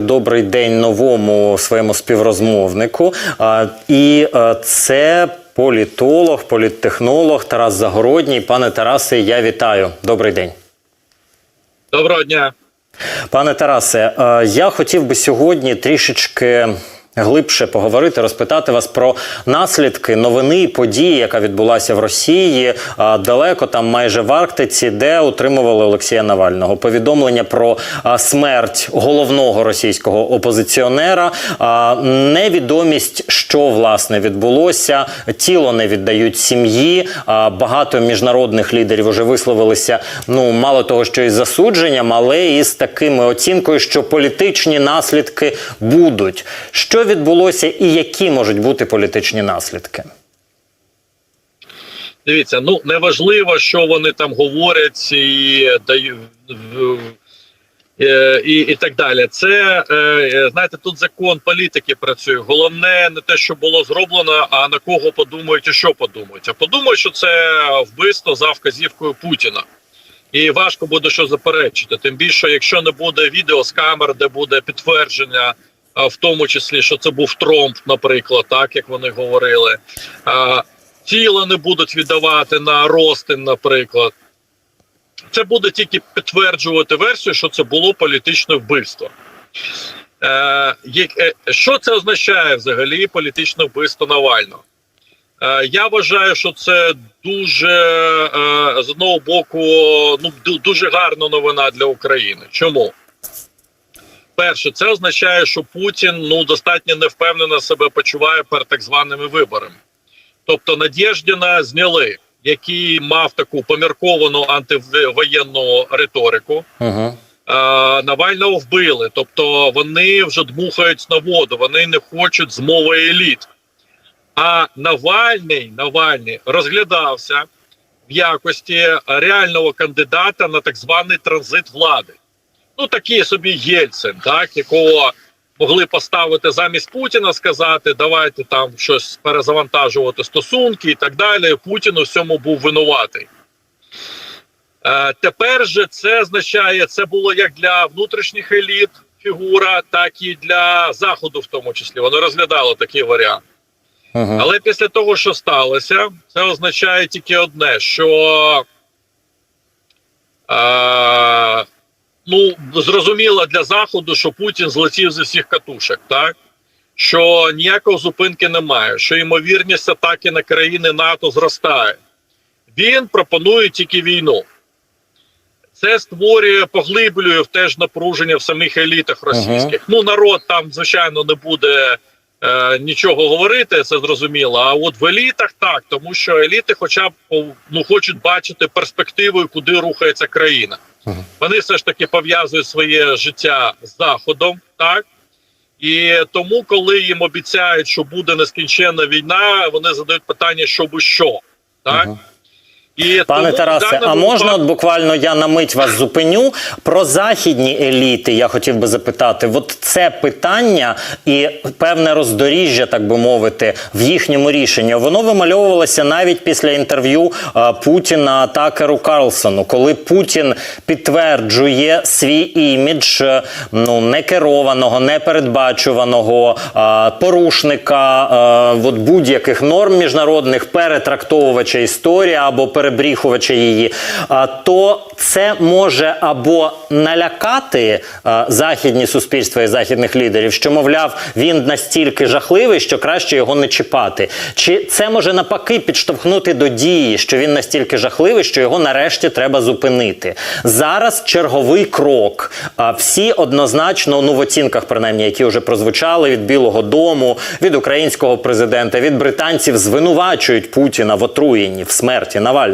Добрий день новому своєму співрозмовнику. І це політолог, політтехнолог Тарас Загородній. Пане Тарасе, я вітаю. Добрий день. Доброго дня. Пане Тарасе, я хотів би сьогодні трішечки. Глибше поговорити, розпитати вас про наслідки новини події, яка відбулася в Росії далеко там, майже в Арктиці, де утримували Олексія Навального. Повідомлення про смерть головного російського опозиціонера, невідомість, що власне відбулося. Тіло не віддають сім'ї. Багато міжнародних лідерів вже висловилися. Ну мало того, що із засудженням, але і з такими оцінкою, що політичні наслідки будуть. Що відбулося і які можуть бути політичні наслідки? Дивіться, ну неважливо, що вони там говорять і е, І, і так далі, це е, знаєте, тут закон політики працює. Головне не те, що було зроблено, а на кого подумають і що подумають. А подумають, що це вбивство за вказівкою Путіна, і важко буде що заперечити. Тим більше, якщо не буде відео з камер, де буде підтвердження, а, в тому числі, що це був Тромп, наприклад, так як вони говорили. Тіла не будуть віддавати на Ростин, наприклад. Це буде тільки підтверджувати версію, що це було політичне вбивство. Е, е, що це означає взагалі політичне вбивство Навального? Е, я вважаю, що це дуже з одного боку ну, дуже гарна новина для України. Чому? Перше, це означає, що Путін ну достатньо невпевнено себе почуває перед так званими виборами. Тобто Надєждіна зняли, який мав таку помірковану антивоєнну риторику. Угу. Е, Навального вбили, тобто вони вже дмухають на воду, вони не хочуть змови еліт. А Навальний, Навальний розглядався в якості реального кандидата на так званий транзит влади. Ну, такий собі Єльцин, так, якого могли поставити замість Путіна, сказати, давайте там щось перезавантажувати стосунки і так далі. Путін у всьому був винуватий. Е, тепер же це означає, це було як для внутрішніх еліт фігура, так і для заходу, в тому числі. Вони розглядали такий варіант. Угу. Але після того, що сталося, це означає тільки одне: що е, ну, зрозуміло для Заходу, що Путін злетів з усіх катушок, так? Що ніякої зупинки немає, що ймовірність атаки на країни НАТО зростає. Він пропонує тільки війну. Це створює, поглиблює теж напруження в самих елітах російських. Ну, народ там, звичайно, не буде е, нічого говорити, це зрозуміло. А от в елітах так, тому що еліти, хоча б ну, хочуть бачити перспективу, куди рухається країна. Вони все ж таки пов'язують своє життя з заходом, так. І тому, коли їм обіцяють, що буде нескінченна війна, вони задають питання, що би що, так. І Пане Тарасе, а можна от буквально я на мить вас зупиню про західні еліти? Я хотів би запитати, от це питання і певне роздоріжжя, так би мовити, в їхньому рішенні. Воно вимальовувалося навіть після інтерв'ю е, Путіна Такеру Карлсону, коли Путін підтверджує свій імідж е, ну некерованого, непередбачуваного е, порушника от будь-яких норм міжнародних, перетрактовувача історії або перебріхувача її, то це може або налякати західні суспільства і західних лідерів, що мовляв він настільки жахливий, що краще його не чіпати. Чи це може навпаки підштовхнути до дії, що він настільки жахливий, що його нарешті треба зупинити? Зараз черговий крок. Всі однозначно, ну в оцінках, принаймні, які вже прозвучали від Білого Дому, від українського президента, від британців звинувачують Путіна в отруєнні, в смерті Навального.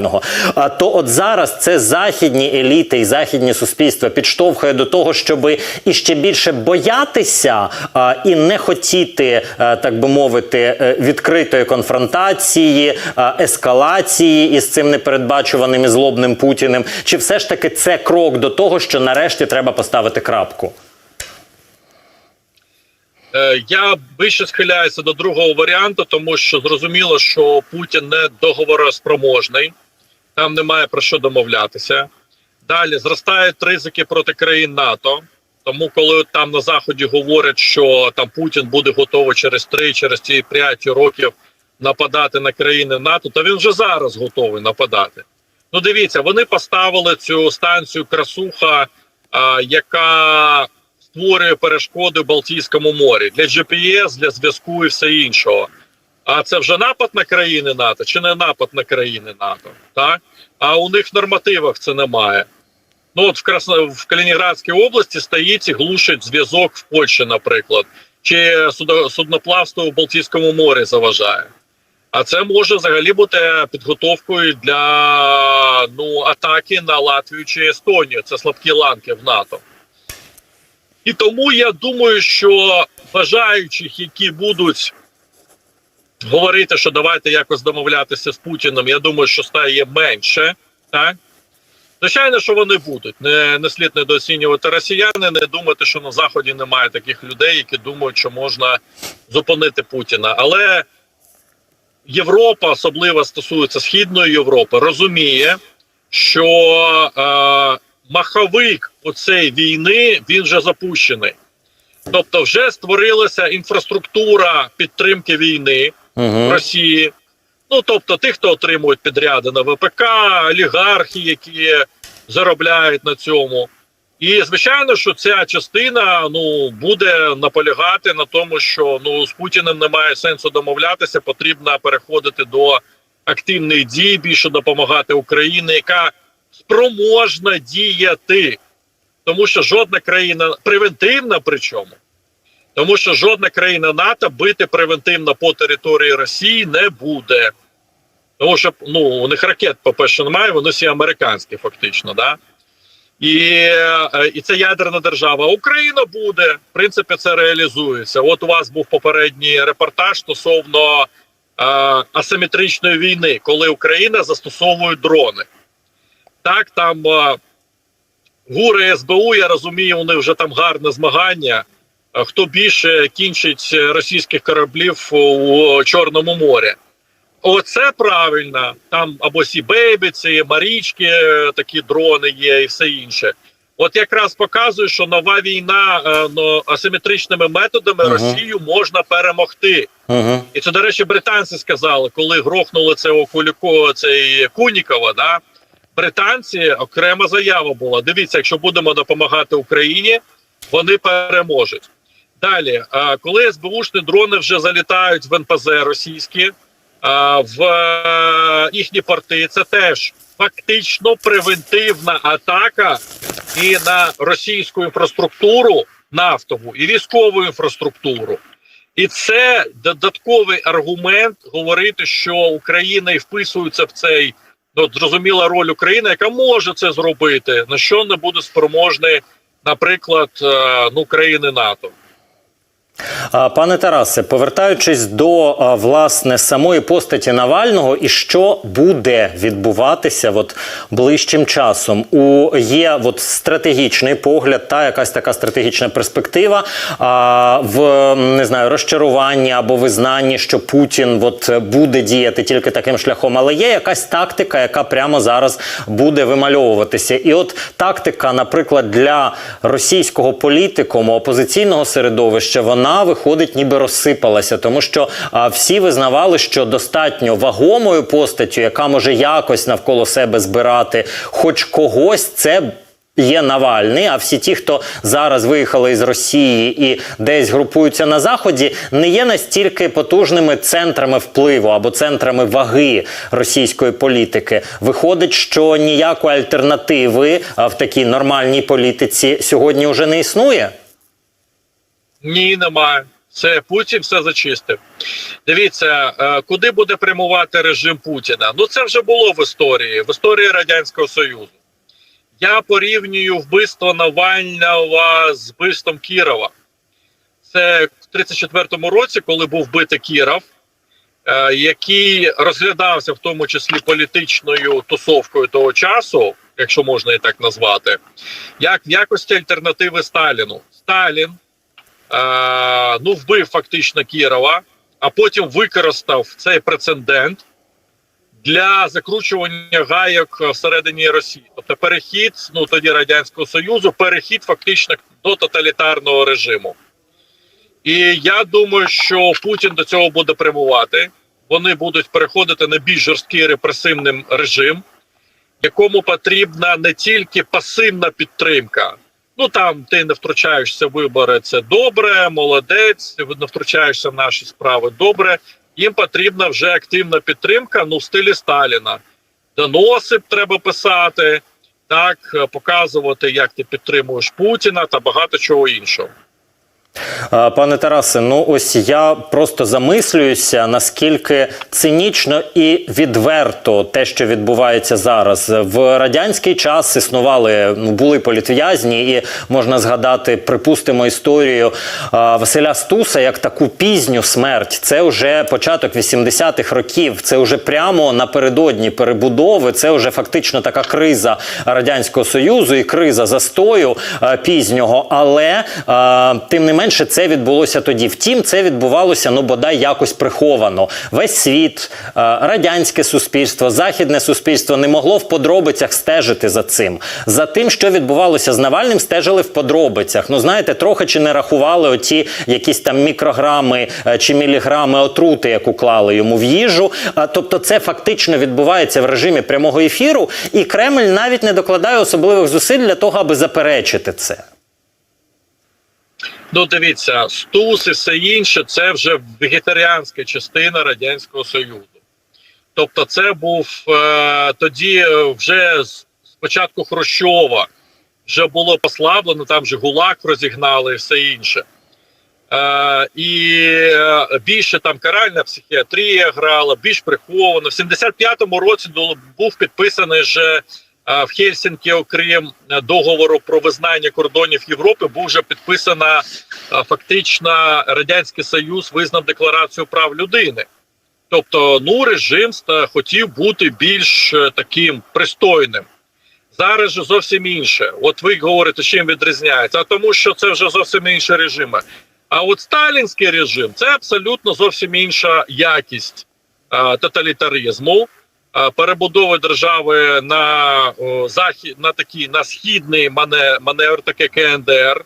А то от зараз це західні еліти і західні суспільства підштовхує до того, щоб іще більше боятися а, і не хотіти, а, так би мовити, е, відкритої конфронтації, а, ескалації із цим непередбачуваним і злобним Путіним. Чи все ж таки це крок до того, що нарешті треба поставити крапку? Е, Я більше схиляюся до другого варіанту, тому що зрозуміло, що Путін не договороспроможний, там немає про що домовлятися. Далі зростають ризики проти країн НАТО. Тому, коли там на заході говорять, що там Путін буде готовий через 3, через ці 5 років нападати на країни НАТО, то він вже зараз готовий нападати. Ну, дивіться, вони поставили цю станцію Красуха, а, яка створює перешкоди в Балтійському морі для GPS, для зв'язку і все іншого. А це вже напад на країни НАТО чи не напад на країни НАТО? Так? А у них в нормативах це немає. Ну от в Красно... в Калінінградській області стоїть і глушить зв'язок в Польщі, наприклад, чи судо... судноплавство в Балтійському морі заважає. А це може взагалі бути підготовкою для ну, атаки на Латвію чи Естонію. Це слабкі ланки в НАТО. І тому я думаю, що бажаючих, які будуть говорити, що давайте якось домовлятися з Путіним, я думаю, що стає менше. Так? Звичайно, що вони будуть. Не, не слід недооцінювати росіяни, не думати, що на Заході немає таких людей, які думають, що можна зупинити Путіна. Але Європа, особливо стосується Східної Європи, розуміє, що е, маховик оцеї війни він вже запущений. Тобто, вже створилася інфраструктура підтримки війни Угу. Росії. Ну тобто, тих, хто отримують підряди на ВПК, олігархи, які заробляють на цьому. І звичайно, що ця частина ну буде наполягати на тому, що ну з Путіним немає сенсу домовлятися. Потрібно переходити до активних дій, більше допомагати Україні, яка спроможна діяти, тому що жодна країна превентивна, причому тому що жодна країна НАТО бити превентивно по території Росії не буде. Тому що ну, у них ракет, по-перше, немає, вони всі американські, фактично. Да? І, е, і це ядерна держава. Україна буде, в принципі, це реалізується. От у вас був попередній репортаж стосовно е, асиметричної війни, коли Україна застосовує дрони. Так, там е, гури СБУ, я розумію, у них вже там гарне змагання. Е, Хто більше кінчить російських кораблів у Чорному морі? Оце правильно. Там або Сі-Бейбіці, Марічки, е, такі дрони є, і все інше. От якраз показує, що нова війна е, ну, асиметричними методами Ага. Росію можна перемогти. Угу. І це, до речі, британці сказали, коли грохнули цього Кулікова, цей Кунікова, да, британці окрема заява була. Дивіться, якщо будемо допомагати Україні, вони переможуть. Далі, коли СБУшні дрони вже залітають в НПЗ російські, в е, їхні порти, це теж фактично превентивна атака і на російську інфраструктуру нафтову і військову інфраструктуру. І це додатковий аргумент говорити, що Україна і вписується в цей ну, зрозуміла роль України, яка може це зробити, на що не буде спроможний, наприклад, е, ну країни НАТО. Пане Тарасе, повертаючись до власне самої постаті Навального, і що буде відбуватися от ближчим часом? У є от стратегічний погляд, та якась така стратегічна перспектива а, в не знаю розчаруванні або визнанні, що Путін от буде діяти тільки таким шляхом, але є якась тактика, яка прямо зараз буде вимальовуватися. І от тактика, наприклад, для російського політикуму опозиційного середовища, вона виходить, ніби розсипалася, тому що а, всі визнавали, що достатньо вагомою постаттю, яка може якось навколо себе збирати, хоч когось, це. Є Навальний, а всі ті, хто зараз виїхали із Росії і десь групуються на заході, не є настільки потужними центрами впливу або центрами ваги російської політики. Виходить, що ніякої альтернативи в такій нормальній політиці сьогодні вже не існує. Ні, немає. Це Путін все зачистив. Дивіться, е, куди буде прямувати режим Путіна. Ну це вже було в історії, в історії Радянського Союзу. Я порівнюю вбивство Навального з вбивством Кірова. Це в 34-му році, коли був вбитий Кіров, е, який розглядався в тому числі політичною тусовкою того часу, якщо можна і так назвати, як в якості альтернативи Сталіну. Сталін ну, вбив фактично Кірова, а потім використав цей прецедент для закручування гайок всередині Росії. Тобто перехід ну тоді радянського союзу, перехід фактично до тоталітарного режиму. І я думаю, що Путін до цього буде прямувати. Вони будуть переходити на більш жорсткий репресивний режим, якому потрібна не тільки пасивна підтримка. Ну там ти не втручаєшся в вибори, це добре, молодець, не втручаєшся в наші справи. Добре. Їм потрібна вже активна підтримка. Ну, в стилі Сталіна. Доноси треба писати, так показувати, як ти підтримуєш Путіна та багато чого іншого. Пане Тарасе, ну ось я просто замислююся, наскільки цинічно і відверто те, що відбувається зараз. В радянський час існували, ну були політв'язні, і можна згадати, припустимо, історію Василя Стуса як таку пізню смерть. Це вже початок 80-х років. Це вже прямо напередодні перебудови. Це вже фактично така криза радянського союзу і криза застою пізнього. Але тим не менше це відбулося тоді. Втім, це відбувалося ну бодай якось приховано. Весь світ, е, радянське суспільство, західне суспільство не могло в подробицях стежити за цим. За тим, що відбувалося з Навальним, стежили в подробицях. Ну знаєте, трохи чи не рахували оті якісь там мікрограми е, чи міліграми отрути, яку клали йому в їжу. Тобто, це фактично відбувається в режимі прямого ефіру, і Кремль навіть не докладає особливих зусиль для того, аби заперечити це. Ну, дивіться, стус і все інше це вже вегетаріанська частина Радянського Союзу. Тобто, це був е, тоді е, вже з Хрущова вже було послаблено, там же ГУЛАГ розігнали і все інше. Е, і е, більше там каральна психіатрія грала, більш приховано. В 75-му році був підписаний вже е, в Хельсінкі, окрім е, договору про визнання кордонів Європи, був вже підписана е, фактично Радянський Союз визнав декларацію прав людини. Тобто, ну режим хотів бути більш е, таким пристойним. Зараз же зовсім інше. От ви говорите, чим відрізняється, а тому, що це вже зовсім інші режими. А от сталінський режим це абсолютно зовсім інша якість а, тоталітаризму, перебудови держави на захід на такий на східний мане, маневр, таке КНДР,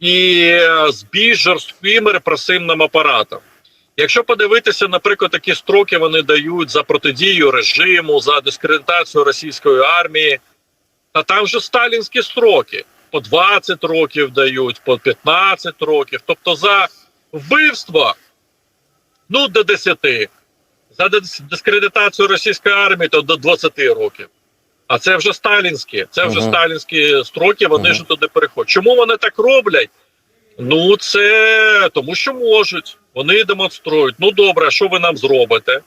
і е, з більш жорстким репресивним апаратом. Якщо подивитися, наприклад, такі строки вони дають за протидію режиму, за дискредитацію російської армії, та там же сталінські строки по 20 років дають, по 15 років. Тобто за вбивство ну до 10, за дис- дискредитацію російської армії то до 20 років. А це вже сталінські, це вже Мгм. сталінські строки, вони Мгм. ж туди переходять. Чому вони так роблять? Ну, це тому, що можуть. Вони демонструють. Ну добре, що ви нам зробите?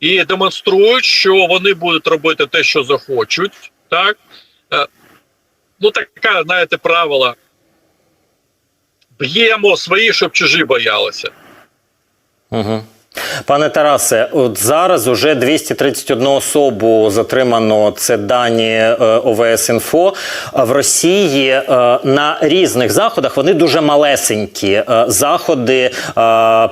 І демонструють, що вони будуть робити те, що захочуть. Так? Е, Ну, така, знаєте, правила. Б'ємо свої, щоб чужі боялися. Угу. Пане Тарасе, от зараз уже 231 особу затримано. Це дані е, ОВС Інфо. В Росії е, на різних заходах вони дуже малесенькі. Е, Заходи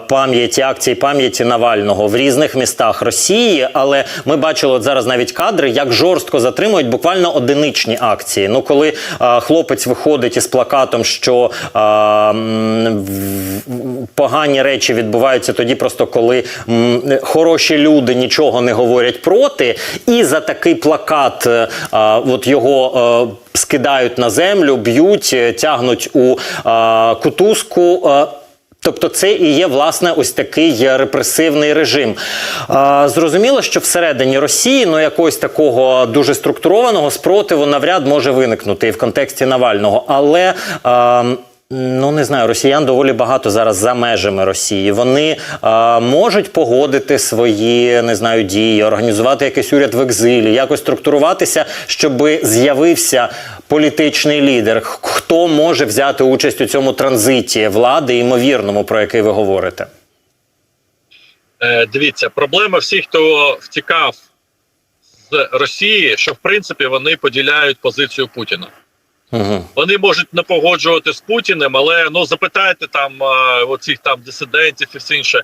пам'яті акції пам'яті Навального в різних містах Росії. Але ми бачили от зараз навіть кадри, як жорстко затримують буквально одиничні акції. Ну, коли хлопець виходить із плакатом, що погані речі відбуваються тоді, просто коли м, хороші люди нічого не говорять проти, і за такий плакат е, а, от його. е, Скидають на землю, б'ють, е, тягнуть у е, кутузку. е, Тобто це і є власне ось такий репресивний режим. А, зрозуміло, що всередині Росії ну якогось такого дуже структурованого спротиву навряд може виникнути і в контексті Навального. Але а, Ну, не знаю, росіян доволі багато зараз за межами Росії. Вони а, можуть погодити свої не знаю дії, організувати якийсь уряд в екзилі, якось структуруватися, щоб з'явився політичний лідер. Хто може взяти участь у цьому транзиті влади, ймовірному, про який ви говорите? Е, дивіться, проблема всіх, хто втікав з Росії, що в принципі вони поділяють позицію Путіна. Угу. Вони можуть не погоджувати з Путіним, але ну запитайте там оцих там дисидентів і все інше.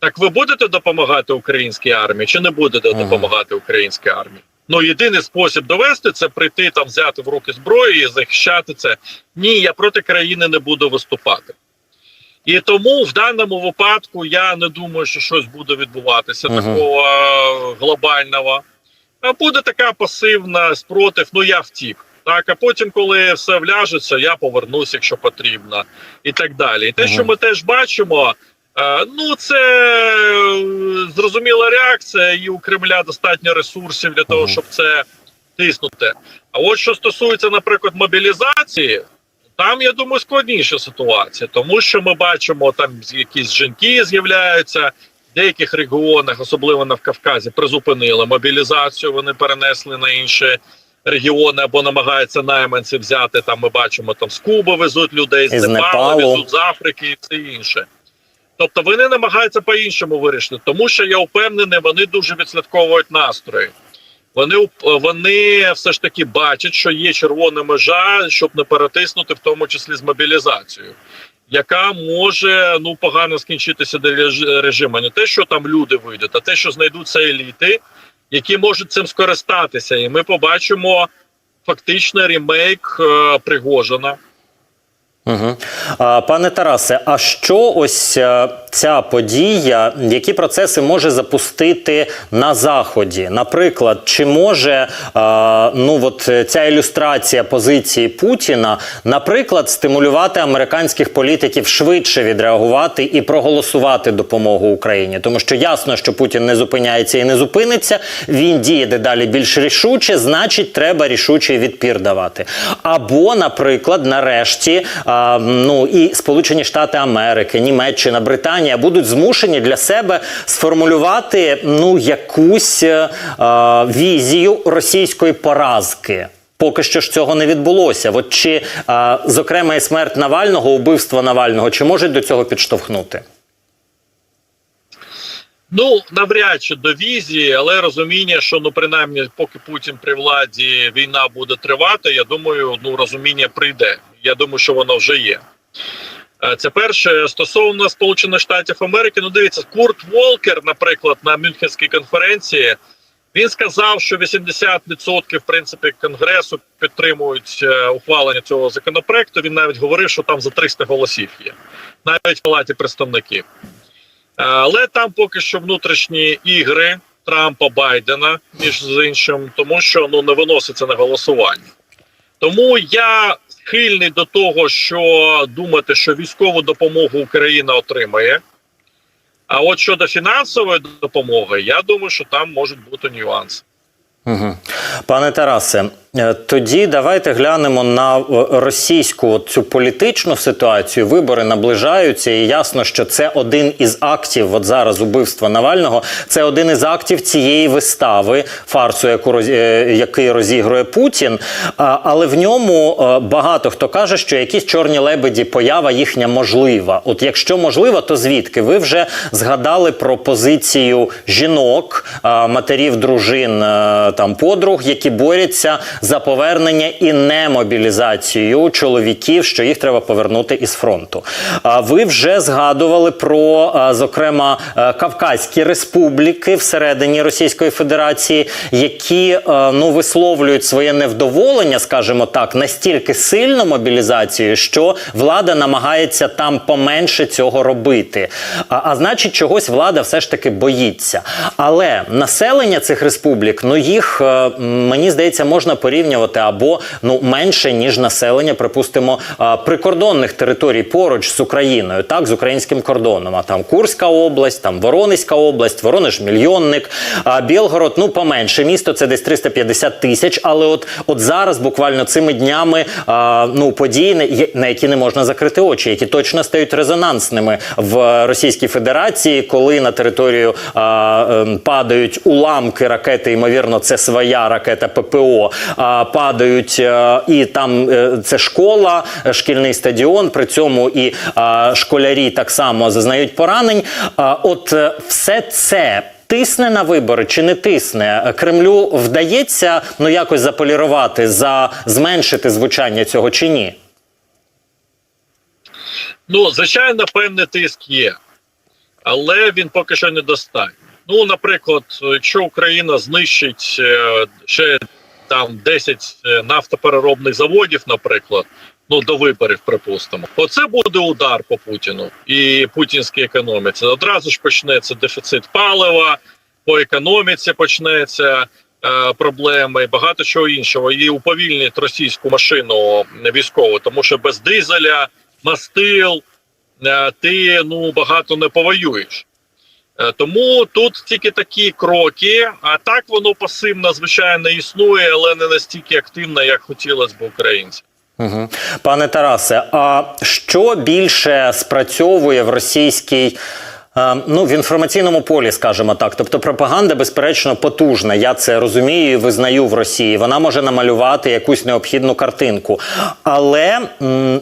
Так ви будете допомагати українській армії чи не будете Ага. допомагати українській армії? Ну єдиний спосіб довести це прийти там, взяти в руки зброю і захищати це. Ні, я проти країни не буду виступати. І тому в даному випадку я не думаю, що щось буде відбуватися Ага. такого глобального. А буде така пасивна спротив, ну я втік. Так, а потім, коли все вляжеться, я повернусь, якщо потрібно, і так далі. І те, Ага. що ми теж бачимо, е, ну це е, зрозуміла реакція, і у Кремля достатньо ресурсів для того, Ага. щоб це тиснути. А от що стосується, наприклад, мобілізації, там я думаю складніша ситуація, тому що ми бачимо, там якісь жінки з'являються. В деяких регіонах, особливо на Кавказі, призупинили мобілізацію. Вони перенесли на інші регіони або намагаються найманці взяти. Там ми бачимо там з Куби везуть людей, з Непалу. везуть з Африки і все інше. Тобто вони намагаються по-іншому вирішити, тому що я впевнений, вони дуже відслідковують настрої. Вони вони все ж таки бачать, що є червона межа, щоб не перетиснути, в тому числі з мобілізацією, яка може ну погано скінчитися для режиму. Не те, що там люди вийдуть, а те, що знайдуться еліти, які можуть цим скористатися, і ми побачимо фактично ремейк е, Пригожина. Угу. А, пане Тарасе, а що ось е, ця подія, які процеси може запустити на заході? Наприклад, чи може а, ну от е, ця ілюстрація позиції Путіна, наприклад, стимулювати американських політиків швидше відреагувати і проголосувати допомогу Україні? Тому що ясно, що Путін не зупиняється і не зупиниться. Він діє дедалі більш рішуче, значить, треба рішучий відпір давати. Або, наприклад, нарешті, а, ну і Сполучені Штати Америки, Німеччина, Британія будуть змушені для себе сформулювати ну якусь е, візію російської поразки. Поки що ж цього не відбулося. От чи а, зокрема і смерть Навального, убивство Навального, чи можуть до цього підштовхнути? Ну навряд чи до візії, але розуміння, що ну принаймні, поки Путін при владі війна буде тривати. Я думаю, ну розуміння прийде. Я думаю, що воно вже є. Е, Це перше стосовно Сполучених Штатів Америки. Ну дивіться, Курт Волкер, наприклад, на Мюнхенській конференції. Він сказав, що 80% в принципі конгресу підтримують е, ухвалення цього законопроекту. Він навіть говорив, що там за 300 голосів є, навіть в палаті представників. Е, Але там поки що внутрішні ігри Трампа Байдена між іншим, тому що ну не виноситься на голосування. Тому я схильний до того, що думати, що військову допомогу Україна отримає. А от щодо фінансової допомоги, я думаю, що там можуть бути нюанси. Угу. Пане Тарасе, тоді давайте глянемо на е, російську цю політичну ситуацію. Вибори наближаються, і ясно, що це один із актів. От зараз убивства Навального. Це один із актів цієї вистави, фарсу, яку е, який розігрує Путін. Але в ньому е, багато хто каже, що якісь чорні лебеді, поява їхня можлива. От якщо можлива, то звідки? Ви вже згадали про позицію жінок, матерів, дружин, е, там подруг, які борються за повернення і немобілізацію чоловіків, що їх треба повернути із фронту. А ви вже згадували про, зокрема, е, Кавказькі республіки всередині Російської Федерації, які е, ну висловлюють своє невдоволення, скажімо так, настільки сильно мобілізацією, що влада намагається там поменше цього робити. А, а значить, чогось влада все ж таки боїться. Але населення цих республік, ну їх е, мені здається, можна порівнювати або ну менше ніж населення, припустимо, прикордонних територій поруч з Україною, так з українським кордоном. А там Курська область, там Воронезька область, Воронеж мільйонник, а Білгород, ну поменше місто, це десь 350 тисяч. Але от от зараз, буквально цими днями, ну події, на які не можна закрити очі, які точно стають резонансними в Російській Федерації, коли на територію ем, падають уламки ракети, ймовірно, це своя ракета ППО. Падають е, і там е, це школа, шкільний стадіон. При цьому і школярі так само зазнають поранень. От е, все це. Тисне на вибори чи не тисне? Кремлю вдається ну якось заполірувати, за зменшити звучання цього чи ні? Ну, звичайно, певний тиск є. але він поки що не достатньо. Ну, наприклад, якщо Україна знищить ще там 10 нафтопереробних заводів, наприклад, ну до виборів, припустимо, оце буде удар по Путіну і путінській економіці. Одразу ж почнеться дефіцит палива, по економіці почнеться е, проблеми і багато чого іншого. І уповільнить російську машину військову, тому що без дизеля, мастил е, ти ну багато не повоюєш. Е, Тому тут тільки такі кроки, а так воно пасивно, звичайно, існує, але не настільки активно, як хотілося б українцям. Угу. Пане Тарасе, а що більше спрацьовує в російській? Е, Ну, в інформаційному полі, скажімо так, тобто пропаганда, безперечно, потужна. Я це розумію і визнаю в Росії. Вона може намалювати якусь необхідну картинку. Але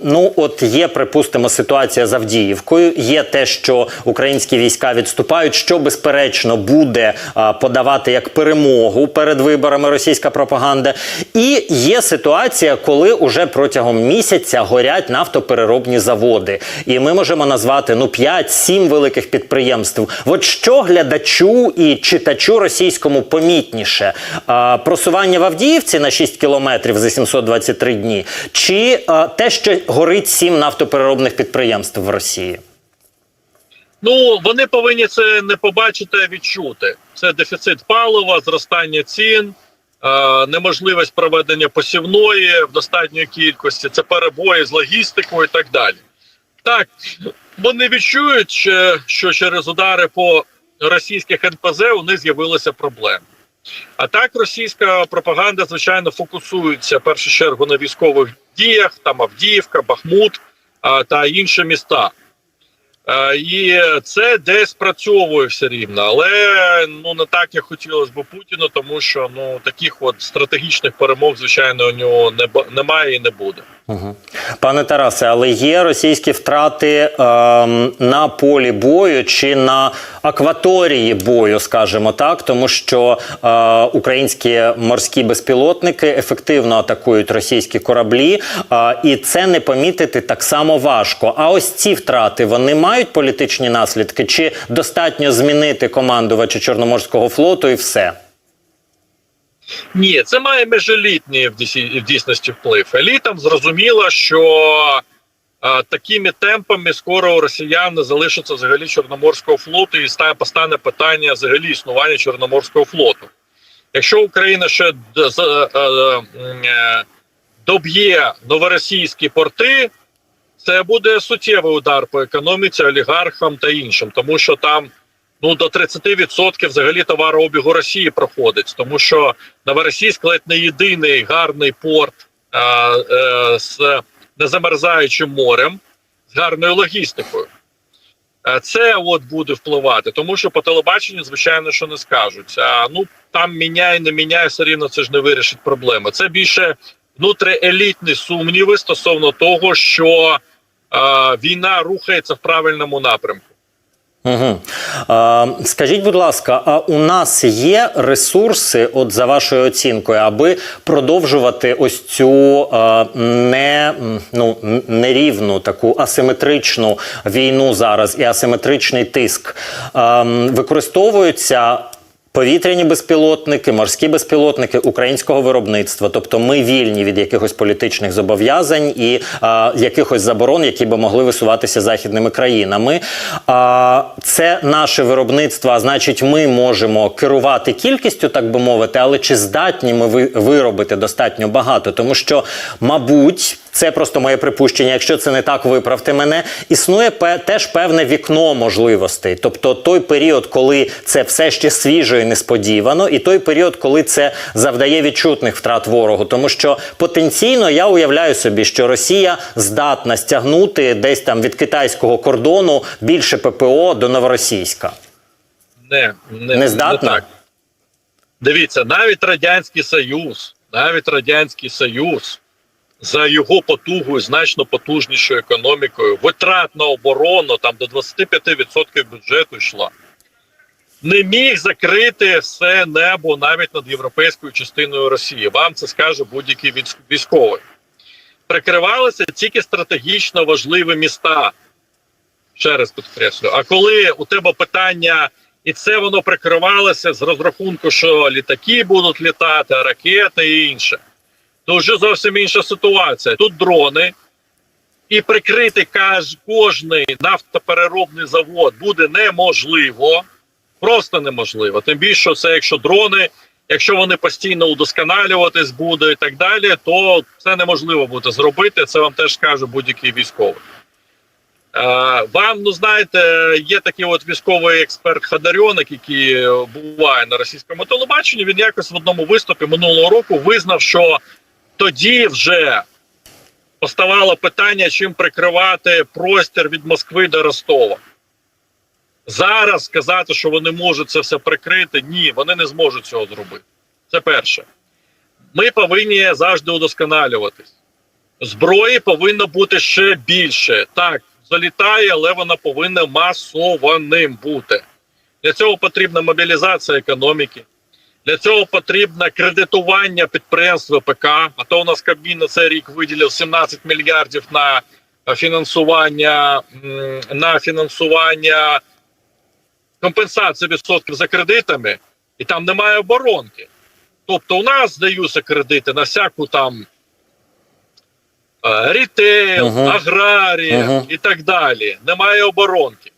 ну, от є, припустимо, ситуація з Авдіївкою. Є те, що українські війська відступають, що безперечно буде подавати як перемогу перед виборами російська пропаганда. І є ситуація, коли уже протягом місяця горять нафтопереробні заводи. І ми можемо назвати ну 5-7 великих підприємств. От що глядачу і читачу російському помітніше? Просування в Авдіївці на 6 кілометрів за 723 дні, чи те, що горить 7 нафтопереробних підприємств в Росії? Ну вони повинні це не побачити, а відчути. Це дефіцит палива, зростання цін, неможливість проведення посівної в достатньої кількості, це перебої з логістикою і так далі. Так, вони відчують, що- через удари по російських НПЗ у них з'явилися проблеми. А так російська пропаганда, звичайно, фокусується в першу чергу на військових діях, там Авдіївка, Бахмут та інші міста. Е, І це десь працьовує все рівно, але ну не так як хотілося б Путіну, тому що ну таких от стратегічних перемог, звичайно, у нього не немає і не буде. Пане Тарасе, але є російські втрати ем, на полі бою чи на акваторії бою, скажімо так, тому що е, українські морські безпілотники ефективно атакують російські кораблі, е, і це не помітити так само важко. А ось ці втрати вони мають політичні наслідки, чи достатньо змінити командувача Чорноморського флоту і все? Ні, це має межелітній в дійсності вплив. Елітам зрозуміло, що такими темпами скоро у росіян не залишиться взагалі Чорноморського флоту і стане постане питання взагалі існування Чорноморського флоту. Якщо Україна ще е, е, е, доб'є новоросійські порти, це буде суттєвий удар по економіці, олігархам та іншим, тому що там ну до 30% взагалі товарообігу Росії проходить, тому що Новоросійськ ледь не єдиний гарний порт е, е, з незамерзаючим морем, з гарною логістикою. Е, Це от буде впливати, тому що по телебаченню, звичайно, що не скажуть. А ну там міняй, не міняй, все рівно це ж не вирішить проблеми. Це більше внутріелітні сумніви стосовно того, що війна рухається в правильному напрямку. Угу. А, скажіть, будь ласка, а у нас є ресурси, от за вашою оцінкою, аби продовжувати ось цю а, не, ну, нерівну таку асиметричну війну зараз і асиметричний тиск? А, використовуються Повітряні безпілотники, морські безпілотники українського виробництва, тобто ми вільні від якихось політичних зобов'язань і а, якихось заборон, які би могли висуватися західними країнами. А, це наше виробництво, а значить, ми можемо керувати кількістю, так би мовити, але чи здатні ми виробити достатньо багато? Тому що, мабуть, це просто моє припущення. Якщо це не так, виправте мене. Існує теж певне вікно можливостей. Тобто той період, коли це все ще свіжо і несподівано, і той період, коли це завдає відчутних втрат ворогу. Тому що потенційно я уявляю собі, що Росія здатна стягнути десь там від китайського кордону більше ППО до новоросійська. Не, не, Не здатна? так. Дивіться, навіть Радянський Союз, навіть Радянський Союз за його потугою, значно потужнішою економікою, витрат на оборону там до 25% бюджету йшла. Не міг закрити все небо навіть над європейською частиною Росії. Вам це скаже будь-який військ- військовий. Прикривалися тільки стратегічно важливі міста. Ще раз підкреслю. А коли у тебе питання, і це воно прикривалося з розрахунку, що літаки будуть літати, ракети і інше, то вже зовсім інша ситуація. Тут дрони, і прикрити кожний нафтопереробний завод буде неможливо. Просто неможливо. Тим більше, це якщо дрони, якщо вони постійно удосконалюватись буде і так далі, то це неможливо буде зробити. Це вам теж скаже будь-який військовий. Е, Вам, ну знаєте, є такий от військовий експерт Хадарьоник, який буває на російському телебаченні. Він якось в одному виступі минулого року визнав, що тоді вже поставало питання, чим прикривати простір від Москви до Ростова. Зараз сказати, що вони можуть це все прикрити, ні, вони не зможуть цього зробити. Це перше. Ми повинні завжди удосконалюватись. Зброї повинно бути ще більше. Так, залітає, але вона повинна масованим бути. Для цього потрібна мобілізація економіки. Для цього потрібно кредитування підприємств ВПК. А то у нас Кабмін на цей рік виділив 17 мільярдів на фінансування на фінансування компенсації відсотків за кредитами, і там немає оборонки. Тобто, у нас здаються кредити на всяку там е, рітейл, Мгм. аграрія Мгм. і так далі. Немає оборонки,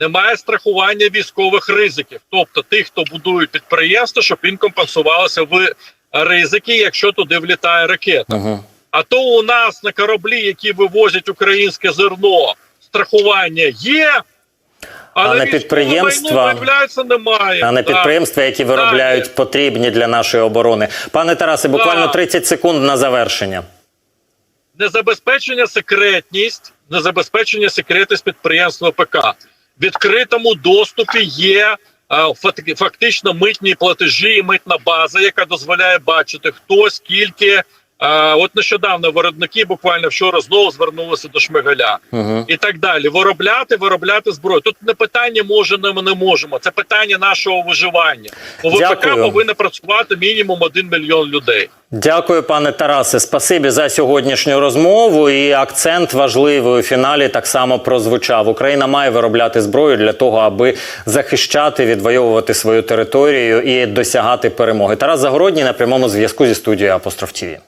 немає страхування військових ризиків. Тобто тих, хто будує підприємства, щоб їм компенсувалися в ризики, якщо туди влітає ракета. Угу. А то у нас на кораблі, які вивозять українське зерно, страхування є. А на військове підприємства- немає. А не Так. підприємства, які виробляють Далі. потрібні для нашої оборони. Пане Тарасе, буквально Так. 30 секунд на завершення. незабезпечення секретність, незабезпечення секретність підприємства ПК. В відкритому доступі є е, фактично митні платежі і митна база, яка дозволяє бачити, хто скільки. От нещодавно виробники буквально вчора знову звернулися до Шмигаля Угу. і так далі. Виробляти, виробляти зброю. Тут не питання можемо, ми не можемо. Це питання нашого виживання. У ВПК повинно працювати мінімум один мільйон людей. Дякую, пане Тарасе. Спасибі за сьогоднішню розмову. І акцент важливий у фіналі так само прозвучав. Україна має виробляти зброю для того, аби захищати, відвоювати свою територію і досягати перемоги. Тарас Загородній на прямому зв'язку зі студією Апостроф ТІВІ.